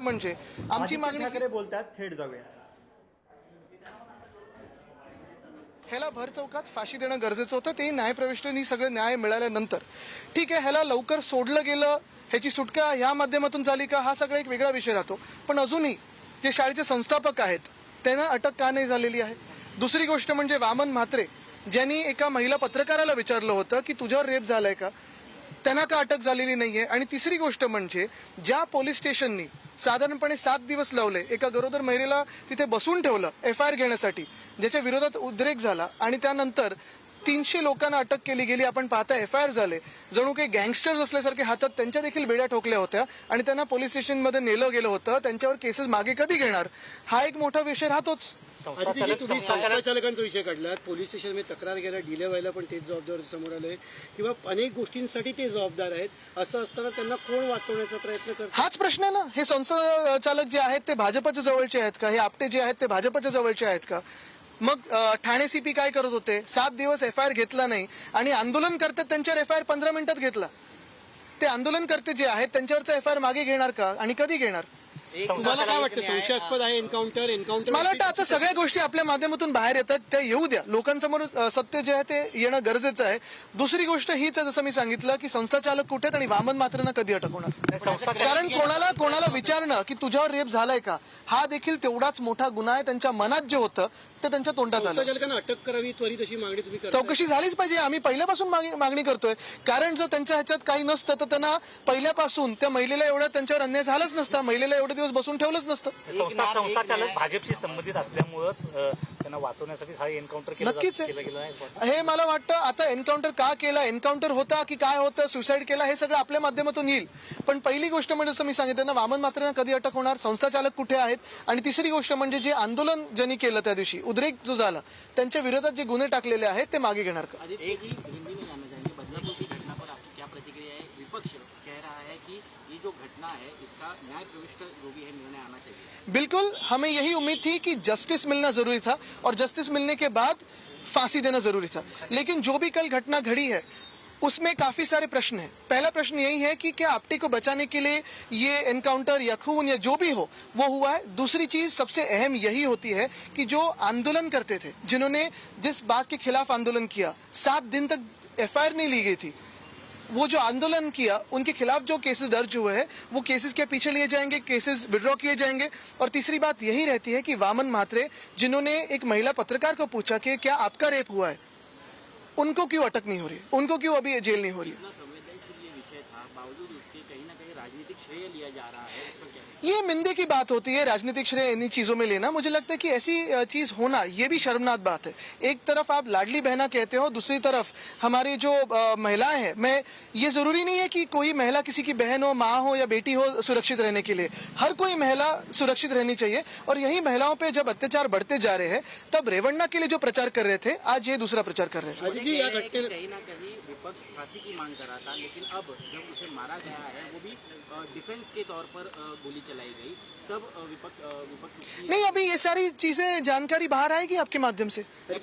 म्हणजे आमची मागणी बोलतात थेट जाऊया. ह्याला भर चौकात फाशी देणं गरजेचं होतं ते न्यायप्रविष्टांनी सगळं न्याय मिळाल्यानंतर. ठीक आहे ह्याला लवकर सोडलं गेलं ह्याची सुटका ह्या माध्यमातून झाली का हा सगळा एक वेगळा विषय राहतो. पण अजूनही जे शाळेचे संस्थापक आहेत त्यांना अटक का नाही झालेली आहे? दुसरी गोष्ट म्हणजे वामन म्हात्रे ज्यांनी एका महिला पत्रकाराला विचारलं होतं की तुझ्यावर रेप झालाय का? त्यांना का अटक झालेली नाहीये? आणि तिसरी गोष्ट म्हणजे ज्या पोलीस स्टेशननी साधारणपणे सात दिवस लावले एका गरोदर महिलेला तिथे बसून ठेवलं एफ आय आर घेण्यासाठी ज्याच्या विरोधात उद्रेक झाला आणि त्यानंतर तीनशे लोकांना अटक केली गेली. आपण पाहता एफ आय आर झाले. जणू काही गँगस्टर्स असल्यासारखे हातात त्यांच्या देखील बेड्या ठोकल्या होत्या आणि त्यांना पोलीस स्टेशनमध्ये नेलं गेलं होतं. त्यांच्यावर केसेस मागे कधी घेणार? हा एक मोठा विषय राहतोच. संस्थाचालकांचा विषय काढलात. पोलीस स्टेशनमध्ये तक्रार घ्यायला डिले व्हायला पण तेच जबाबदार समोर आले. किंवा अनेक गोष्टींसाठी ते जबाबदार आहेत. असं असताना त्यांना कोण वाचवण्याचा प्रयत्न करत? हाच प्रश्न आहे ना. हे संस्था चालक जे आहेत ते भाजपच्या जवळचे आहेत का? हे आपटे जे आहेत ते भाजपच्या जवळचे आहेत का? मग ठाणे ठाणे सीपी काय करत होते? सात दिवस एफ आय आर घेतला नाही आणि आंदोलन करतात त्यांच्यावर एफ आय आर पंधरा मिनिटात घेतला. ते आंदोलनकर्ते जे आहेत त्यांच्यावरचा एफ आय आर मागे घेणार का? आणि कधी घेणार? तुम्हाला काय वाटतं? संशयास्पद आहे एन्काउंटर एन्काउंटर मला वाटतं आता सगळ्या गोष्टी आपल्या माध्यमातून बाहेर येतात त्या येऊ द्या. लोकांसमोर सत्य जे आहे ते येणं गरजेचं आहे. दुसरी गोष्ट हीच आहे जसं मी सांगितलं की संस्थाचालक कुठे आहेत आणि वामन मात्रेंना कधी अटक होणार? कारण कोणाला कोणाला विचारणं की तुझ्यावर रेप झालाय का हा देखील तेवढाच मोठा गुन्हा आहे. त्यांच्या मनात जे होतं ते त्यांच्या तोंडात आलं. संस्थाचालकांना अटक करावी त्वरित अशी मागणी तुम्ही चौकशी झालीच पाहिजे. आम्ही पहिल्यापासून मागणी मागणी करतोय. कारण जर त्यांच्या ह्याच्यात काही नसतं तर त्यांना पहिल्यापासून त्या महिलेला एवढा त्यांच्यावर अन्याय झालाच नसता. महिलेला एवढे दिवस बसून ठेवलंच नसतं. संस्था संस्था चालक भाजपशी संबंधित असल्यामुळेच त्यांना वाचवण्यासाठी हा एन्काउंटर केलं नक्कीच. हे मला वाटतं आता एन्काउंटर का केला? एन्काउंटर होता की काय होतं? सुसाईड केला? हे सगळं आपल्या माध्यमातून येईल. पण पहिली गोष्ट म्हणजे जसं मी सांगितलं ना वामन मात्रेंना कधी अटक होणार? संस्थाचालक कुठे आहेत? आणि तिसरी गोष्ट म्हणजे जे आंदोलन ज्यांनी केलं त्या दिवशी उद्रेक जो झाला त्यांच्या विरोधात जे गुन्हे टाकलेले आहेत ते मागे घेणार का? एक हिंदी में जानना चाहेंगे बदलापुर की घटना पर आपकी क्या प्रतिक्रिया विपक्ष रहा है कि ये जो घटना है, इसका न्याय प्रविष्ट जो भी है, निर्णय आना चाहिए। बिल्कुल, हमें यही उम्मीद थी कि जस्टिस मिलना ज़रूरी था और जस्टिस मिलने के बाद फांसी देना ज़रूरी था। लेकिन जो भी कल घटना घड़ी है, उसमें काफ़ी सारे प्रश्न हैं। पहला प्रश्न यही है कि क्या आपटे को बचाने के लिए ये एनकाउंटर या खून या जो भी हो, वो हुआ है? दूसरी चीज़, सबसे अहम यही होती है कि जो आंदोलन करते थे, जिन्होंने जिस बात के खिलाफ आंदोलन किया, सात दिन तक एफआईआर नहीं ली गई थी। वो जो आंदोलन किया, उनके खिलाफ जो केसेस दर्ज हुए हैं, वो केसेस के पीछे लिए जाएँगे केसेस विड्रॉ किए जाएँगे। और तीसरी बात यही रहती है कि वामन म्हात्रे जिन्होंने एक महिला पत्रकार को पूछा कि क्या आपका रेप हुआ है, उनको क्यों अटक नहीं हो रही उनको क्यों अभी जेल नहीं हो रही है? राजनीतिक श्रेय लिया जा रहा है पर ये मिंदे की बात होती है राजनीतिक श्रेय इन्हीं चीज़ों में लेना। मुझे लगता है कि ऐसी चीज़ होना ये भी शर्मनाक बात है। एक तरफ़ आप लाडली बहना कहते हो दूसरी तरफ़ हमारी जो महिलाएँ हैं मैं ये ज़रूरी नहीं है कि कोई महिला किसी की बहन हो माँ हो या बेटी हो सुरक्षित रहने के लिए। हर कोई महिला सुरक्षित रहनी चाहिए और यही महिलाओं पे जब अत्याचार बढ़ते जा रहे हैं तब रेवन्ना के लिए जो प्रचार कर रहे थे आज ये दूसरा प्रचार कर रहे हैं। आदित्य जी या कह ना कहीं विपक्ष फांसी की मांग कर रहा था लेकिन अब जब उसे मारा गया है वो भी डिफेंस के तौर पर गोली चलाई गई। तब विपक्ष विपक्ष नहीं अभी ये सारी चीजें जानकारी बाहर आएगी आपके माध्यम से। ट्विट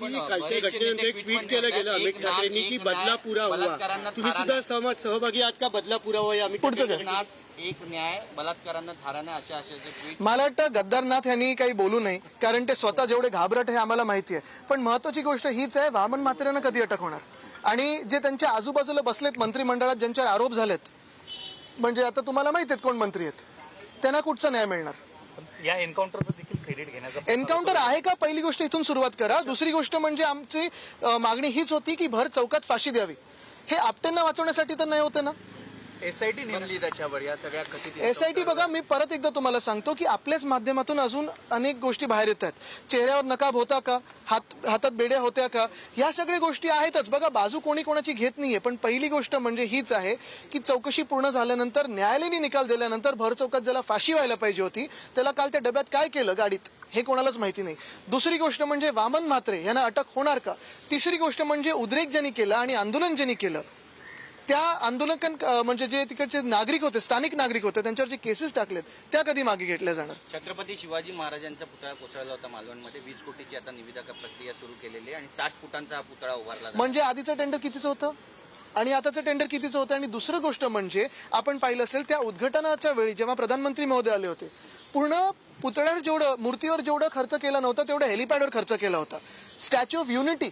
केलं गेलं अमित ठाकरेंनी की बदला पुरा हुआ। तुम्ही सुद्धा सहमत सहभागी आहात का बदला पुरा हुआ या अमित पुढचं एक न्याय बलात्कारांना थाराने असे असे ट्विट मला वाटतं गद्दारनाथ यांनी काही बोलू नये कारण ते स्वतः जेवढे घाबरट हे आम्हाला माहिती आहे. पण महत्वाची गोष्ट हीच आहे वामन म्हात्रेनं कधी अटक होणार? आणि जे त्यांच्या आजूबाजूला बसलेत मंत्रिमंडळात ज्यांच्यावर आरोप झालेत म्हणजे आता तुम्हाला माहिती आहेत कोण मंत्री आहेत? त्यांना कुठचा न्याय मिळणार? या एन्काउंटरचं देखील क्रेडिट घेण्याचा प्रयत्न एन्काउंटर आहे का? पहिली गोष्ट इथून सुरुवात करा. दुसरी गोष्ट म्हणजे आमची अ, मागणी हीच होती की भर चौकात फाशी द्यावी. हे आपट्यांना वाचवण्यासाठी तर नाही होते ना? एसआयटी नेमली त्याच्यावर या सगळ्या कथित एसआयटी बघा मी परत एकदा तुम्हाला सांगतो की आपल्याच माध्यमातून अजून अनेक गोष्टी बाहेर येत आहेत चेहऱ्यावर नकाब होता का? हात हातात बेड्या होत्या का? या सगळ्या गोष्टी आहेतच. बघा बाजू कोणी कोणाची घेत नाहीये पण पहिली गोष्ट म्हणजे हीच आहे की चौकशी पूर्ण झाल्यानंतर न्यायालयाने निकाल दिल्यानंतर भर चौकात ज्याला फाशी व्हायला पाहिजे होती त्याला काल त्या डब्यात काय केलं गाडीत? हे कोणालाच माहिती नाही. दुसरी गोष्ट म्हणजे वामन म्हात्रे यांना अटक होणार का? तिसरी गोष्ट म्हणजे उद्रेक ज्यांनी केलं आणि आंदोलन ज्यांनी केलं त्या आंदोलकन म्हणजे जे तिकडचे नागरिक होते स्थानिक नागरिक होते त्यांच्यावर जे केसेस टाकलेत त्या कधी मागे घेतल्या जाणार? छत्रपती शिवाजी महाराजांचा पुतळा कोसळला होता मालवणमध्ये. वीस कोटीची आता निविदा प्रक्रिया सुरू केलेली आणि साठ फुटांचा हा पुतळा उभारला. म्हणजे आधीचं टेंडर कितीचं होतं? आणि आताचं टेंडर कितीचं होतं? आणि दुसरं गोष्ट म्हणजे आपण पाहिलं असेल त्या उद्घाटनाच्या वेळी जेव्हा प्रधानमंत्री महोदय आले होते पूर्ण पुतळ्यावर जेवढं मूर्तीवर जेवढं खर्च केला नव्हता तेवढं हेलिपॅडवर खर्च केला होता. स्टॅच्यू ऑफ युनिटी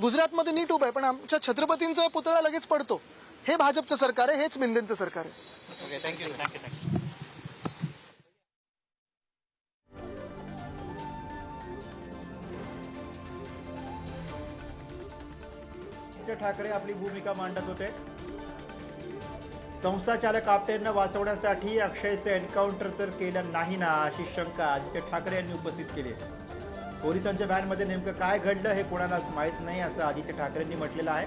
गुजरातमध्ये नीट उभा आहे पण आमच्या छत्रपतींचा पुतळा लगेच पडतो. हे भाजपचं सरकार आहे हेच मिंदेंचं सरकार आहे. Thank you thank you thank you Aaditya Thackeray आपली भूमिका मांडत होते. संस्था चालक आपटेंना वाचवण्यासाठी अक्षयचं एन्काउंटर तर केलं नाही ना अशी शंका आदित्य ठाकरे यांनी उपस्थित केली आहे. पोलिसांच्या व्हॅनमध्ये नेमकं काय घडलं हे कोणालाच माहीत नाही असं आदित्य ठाकरेंनी म्हटलेलं आहे.